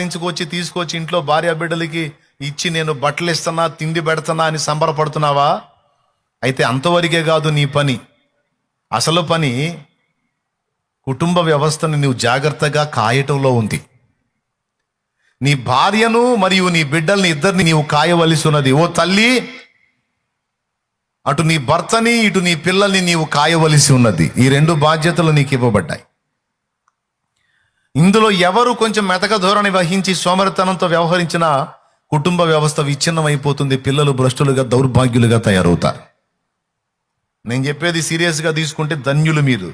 తీసుకొచ్చి తీసుకొచ్చి ఇంట్లో భార్య బిడ్డలకి ఇచ్చి నేను బట్టలు ఇస్తున్నా తిండి పెడుతున్నా అని సంబరపడుతున్నావా? అయితే అంతవరకే కాదు నీ పని. అసలు పని కుటుంబ వ్యవస్థను నువ్వు జాగ్రత్తగా కాయటంలో ఉంది. నీ భార్యను మరియు నీ బిడ్డల్ని ఇద్దరిని నీవు కాయవలసి ఉన్నది. ఓ తల్లి అటు నీ భర్తని ఇటు నీ పిల్లల్ని నీవు కాయవలసి ఉన్నది. ఈ రెండు బాధ్యతలు నీకు ఇవ్వబడ్డాయి. ఇందులో ఎవరు కొంచెం మెతక ధోరణి వహించి సోమరితనంతో వ్యవహరించిన కుటుంబ వ్యవస్థ విచ్ఛిన్నమైపోతుంది పిల్లలు భ్రష్టులుగా దౌర్భాగ్యులుగా తయారవుతారు. నేను చెప్పేది సీరియస్గా తీసుకుంటే ధన్యులు మీరు.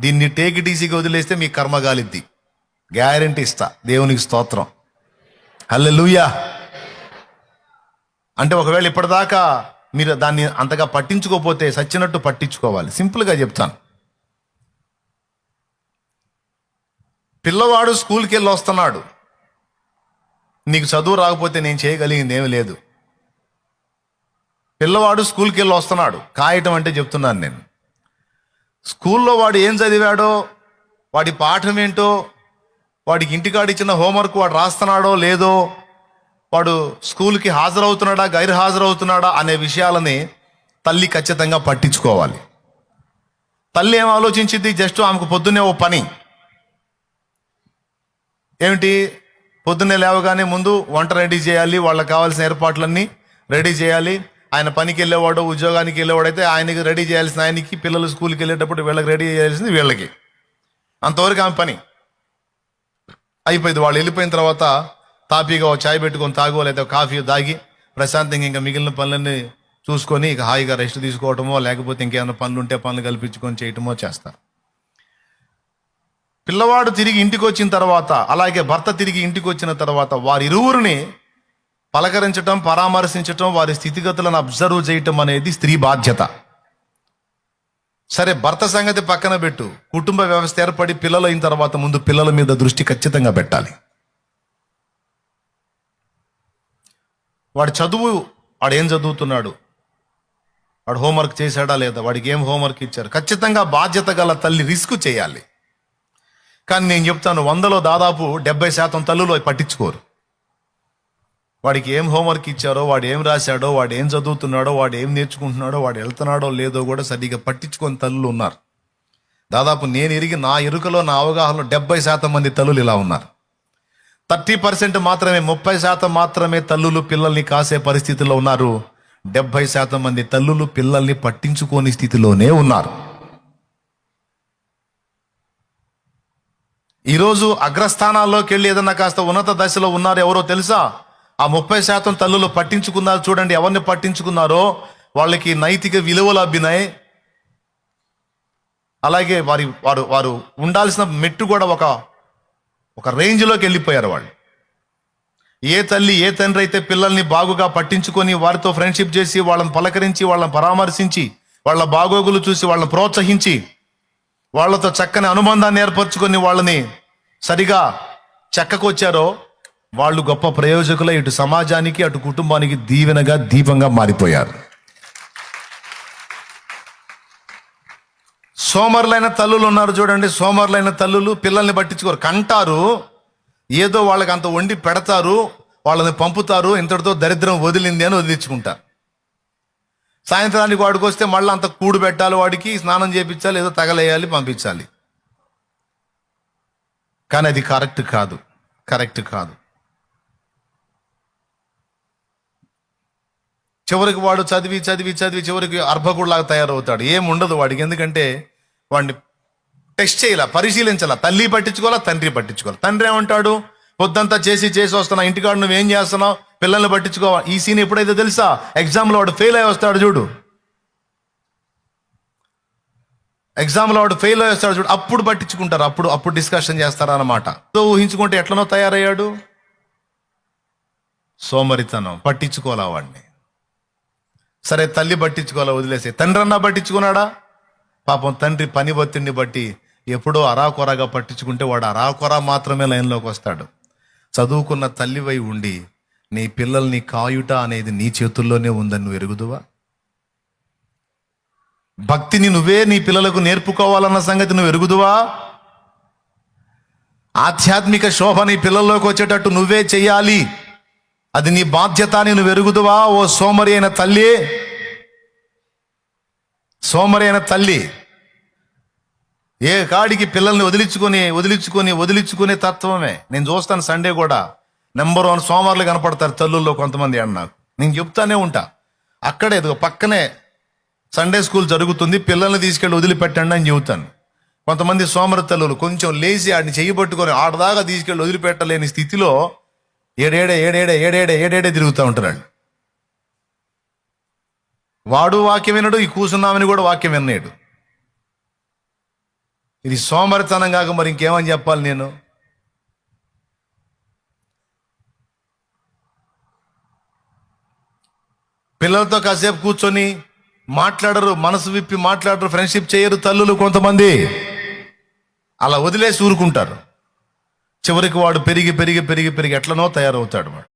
దీన్ని టేక్ ఈజీగా వదిలేస్తే మీ కర్మ గాలిద్ది. గ్యారంటీ ఇస్తా. దేవునికి స్తోత్రం. హల్లెలూయా అంటే ఒకవేళ ఇప్పటిదాకా మీరు దాన్ని అంతగా పట్టించుకోకపోతే సచ్చినట్టు పట్టించుకోవాలి. సింపుల్గా చెప్తాను. పిల్లవాడు స్కూల్కి వెళ్ళి వస్తున్నాడు. నీకు చదువు రాకపోతే నేను చేయగలిగింది ఏమీ లేదు. పిల్లవాడు స్కూల్కి వెళ్ళి వస్తున్నాడు. కాయటం అంటే చెప్తున్నాను నేను. స్కూల్లో వాడు ఏం చదివాడో వాడి పాఠం ఏంటో వాడికి ఇంటికాడ ఇచ్చిన హోంవర్క్ వాడు రాస్తున్నాడో లేదో వాడు స్కూల్కి హాజరవుతున్నాడా గైర్ హాజరవుతున్నాడా అనే విషయాలని తల్లి ఖచ్చితంగా పట్టించుకోవాలి. తల్లి ఏం ఆలోచించింది? జస్ట్ ఆమెకు పొద్దున్నే ఓ పని. ఏమిటి? పొద్దున్నే లేవగానే ముందు వంట రెడీ చేయాలి వాళ్ళకి కావాల్సిన ఏర్పాట్లన్నీ రెడీ చేయాలి. ఆయన పనికి వెళ్ళేవాడు ఉద్యోగానికి వెళ్ళేవాడు అయితే ఆయనకి రెడీ చేయాల్సిన ఆయనకి పిల్లలు స్కూల్కి వెళ్ళేటప్పుడు వీళ్ళకి రెడీ చేయాల్సింది వీళ్ళకి. అంతవరకు ఆమె పని. అయిపోయింది. వాళ్ళు వెళ్ళిపోయిన తర్వాత తాపీగా చాయ్ పెట్టుకొని తాగో లేదా కాఫీ తాగి ప్రశాంతంగా ఇంకా మిగిలిన పనులన్నీ చూసుకొని ఇక హాయిగా రెస్ట్ తీసుకోవటమో లేకపోతే ఇంకేమైనా పనులు ఉంటే పనులు కల్పించుకొని చేయటమో చేస్తారు. పిల్లవాడు తిరిగి ఇంటికి వచ్చిన తర్వాత అలాగే భర్త తిరిగి ఇంటికి వచ్చిన తర్వాత వారిరువురిని పలకరించటం పరామర్శించటం వారి స్థితిగతులను అబ్జర్వ్ చేయటం అనేది స్త్రీ బాధ్యత. సరే భర్త సంగతి పక్కన పెట్టు. కుటుంబ వ్యవస్థ ఏర్పడి పిల్లలు అయిన తర్వాత ముందు పిల్లల మీద దృష్టి ఖచ్చితంగా పెట్టాలి. వాడి చదువు వాడు ఏం చదువుతున్నాడు? వాడు హోంవర్క్ చేశాడా లేదా? వాడికి ఏం హోంవర్క్ ఇచ్చారు? ఖచ్చితంగా బాధ్యత గల తల్లి రిస్క్ చేయాలి. కానీ నేను చెప్తాను వందలో దాదాపు డెబ్బై శాతం తల్లులు అవి పట్టించుకోరు. వాడికి ఏం హోంవర్క్ ఇచ్చారో వాడు ఏం రాశాడో వాడు ఏం చదువుతున్నాడో వాడు ఏం నేర్చుకుంటున్నాడో వాడు వెళ్తున్నాడో లేదో కూడా సరిగ్గా పట్టించుకొని తల్లులు ఉన్నారు. దాదాపు నేను ఎరిగి నా ఎరుకలో నా అవగాహనలో డెబ్బై శాతం మంది తల్లులు ఇలా ఉన్నారు. థర్టీ పర్సెంట్ మాత్రమే ముప్పై శాతం మాత్రమే తల్లులు పిల్లల్ని కాసే పరిస్థితిలో ఉన్నారు. డెబ్బై శాతం మంది తల్లులు పిల్లల్ని పట్టించుకోని స్థితిలోనే ఉన్నారు. ఈరోజు అగ్రస్థానాల్లోకి వెళ్ళి ఏదన్నా కాస్త ఉన్నత దశలో ఉన్నారు ఎవరో తెలుసా? ఆ ముప్పై శాతం తల్లులు పట్టించుకున్నారు చూడండి ఎవరిని పట్టించుకున్నారో వాళ్ళకి నైతిక విలువలు అబ్బినాయి. అలాగే వారి వారు వారు ఉండాల్సిన మెట్టు కూడా ఒక ఒక రేంజ్లోకి వెళ్ళిపోయారు వాళ్ళు. ఏ తల్లి ఏ తండ్రి అయితే పిల్లల్ని బాగుగా పట్టించుకొని వారితో ఫ్రెండ్షిప్ చేసి వాళ్ళని పలకరించి వాళ్ళని పరామర్శించి వాళ్ళ బాగోగులు చూసి వాళ్ళని ప్రోత్సహించి వాళ్ళతో చక్కని అనుబంధాన్ని ఏర్పరచుకొని వాళ్ళని సరిగా చెక్కకొచ్చారో వాళ్ళు గొప్ప ప్రయోజకులై ఇటు సమాజానికి అటు కుటుంబానికి దీవెనగా దీపంగా మారిపోయారు. సోమరులైన తల్లులు ఉన్నారు చూడండి. సోమరులైన తల్లులు పిల్లల్ని పట్టించుకోరు. కంటారు. ఏదో వాళ్ళకి అంత వండి పెడతారు. వాళ్ళని పంపుతారు. ఇంతటితో దరిద్రం వదిలింది అని వదిలించుకుంటారు సాయంత్రానికి వాడికి వస్తే మళ్ళీ అంత కూడు పెట్టాలి వాడికి స్నానం చేపించాలి ఏదో తగలేయాలి పంపించాలి. కానీ అది కరెక్ట్ కాదు. కరెక్ట్ కాదు. చివరికి వాడు చదివి చదివి చదివి చివరికి అర్భకుడులాగా తయారవుతాడు. ఏముండదు వాడికి. ఎందుకంటే వాడిని టెస్ట్ చేయాల పరిశీలించాల తల్లి పట్టించుకోవాలా తండ్రి పట్టించుకోవాలి. తండ్రి ఏమంటాడు? పొద్దంతా చేసి చేసి వస్తున్నా ఇంటికాడు నువ్వేం చేస్తున్నావు? పిల్లల్ని పట్టించుకోవాలి ఈ సీన్ ఎప్పుడైతే తెలుసా? ఎగ్జామ్లో వాడు ఫెయిల్ అయి వస్తాడు చూడు. ఎగ్జామ్లో వాడు ఫెయిల్ అయి వస్తాడు చూడు. అప్పుడు పట్టించుకుంటారు అప్పుడు అప్పుడు డిస్కషన్ చేస్తారన్నమాట సో ఊహించుకుంటే ఎట్లనో తయారయ్యాడు? సోమరితనం. పట్టించుకోవాలా వాడిని? సరే తల్లి పట్టించుకోవాలా? వదిలేసి తండ్రి అన్నా పట్టించుకున్నాడా? పాపం తండ్రి పని ఒత్తిడిని బట్టి ఎప్పుడో అరాకొరగా పట్టించుకుంటే వాడు అరాకొర మాత్రమే లైన్లోకి వస్తాడు. చదువుకున్న తల్లివై ఉండి నీ పిల్లల్ని కాయుట అనేది నీ చేతుల్లోనే ఉందని నువ్వు ఎరుగుదువా? భక్తిని నువ్వే నీ పిల్లలకు నేర్పుకోవాలన్న సంగతి నువ్వు ఎరుగుదువా? ఆధ్యాత్మిక శోభ నీ పిల్లల్లోకి వచ్చేటట్టు నువ్వే చేయాలి అది నీ బాధ్యత అని నువ్వు ఎరుగుదువా? ఓ సోమరి అయిన తల్లి. సోమరి అయిన తల్లి. ఏ కాడికి పిల్లల్ని వదిలించుకొని వదిలించుకొని వదిలించుకునే తత్వమే. నేను చూస్తాను సండే కూడా. నెంబర్ వన్ సోమవారాలు కనపడతారు తల్లుల్లో కొంతమంది అన్న నాకు. నేను చెప్తానే ఉంటా. అక్కడే పక్కనే సండే స్కూల్ జరుగుతుంది పిల్లల్ని తీసుకెళ్ళి వదిలిపెట్టండి అని చెబుతాను. కొంతమంది సోమర తల్లులు కొంచెం లేచి ఆడిని చెయ్యి పట్టుకొని ఆడదాకా తీసుకెళ్ళి వదిలిపెట్టలేని స్థితిలో ఏడేడే ఏడేడే ఏడేడే ఏడేడే తిరుగుతూ ఉంటారు వాడు వాక్యం వినడు ఈ కూసున్నామని కూడా వాక్యం విన్నాడు ఇది సోమరితనం కాక మరి ఇంకేమని చెప్పాలి నేను? పిల్లలతో కాసేపు కూర్చొని మాట్లాడరు మనసు విప్పి మాట్లాడరు ఫ్రెండ్షిప్ చేయరు తల్లులు కొంతమంది. అలా వదిలేసి ఊరుకుంటారు. చివరికి వాడు పెరిగి పెరిగి పెరిగి పెరిగి ఎట్లనో తయారవుతాడు వాడు.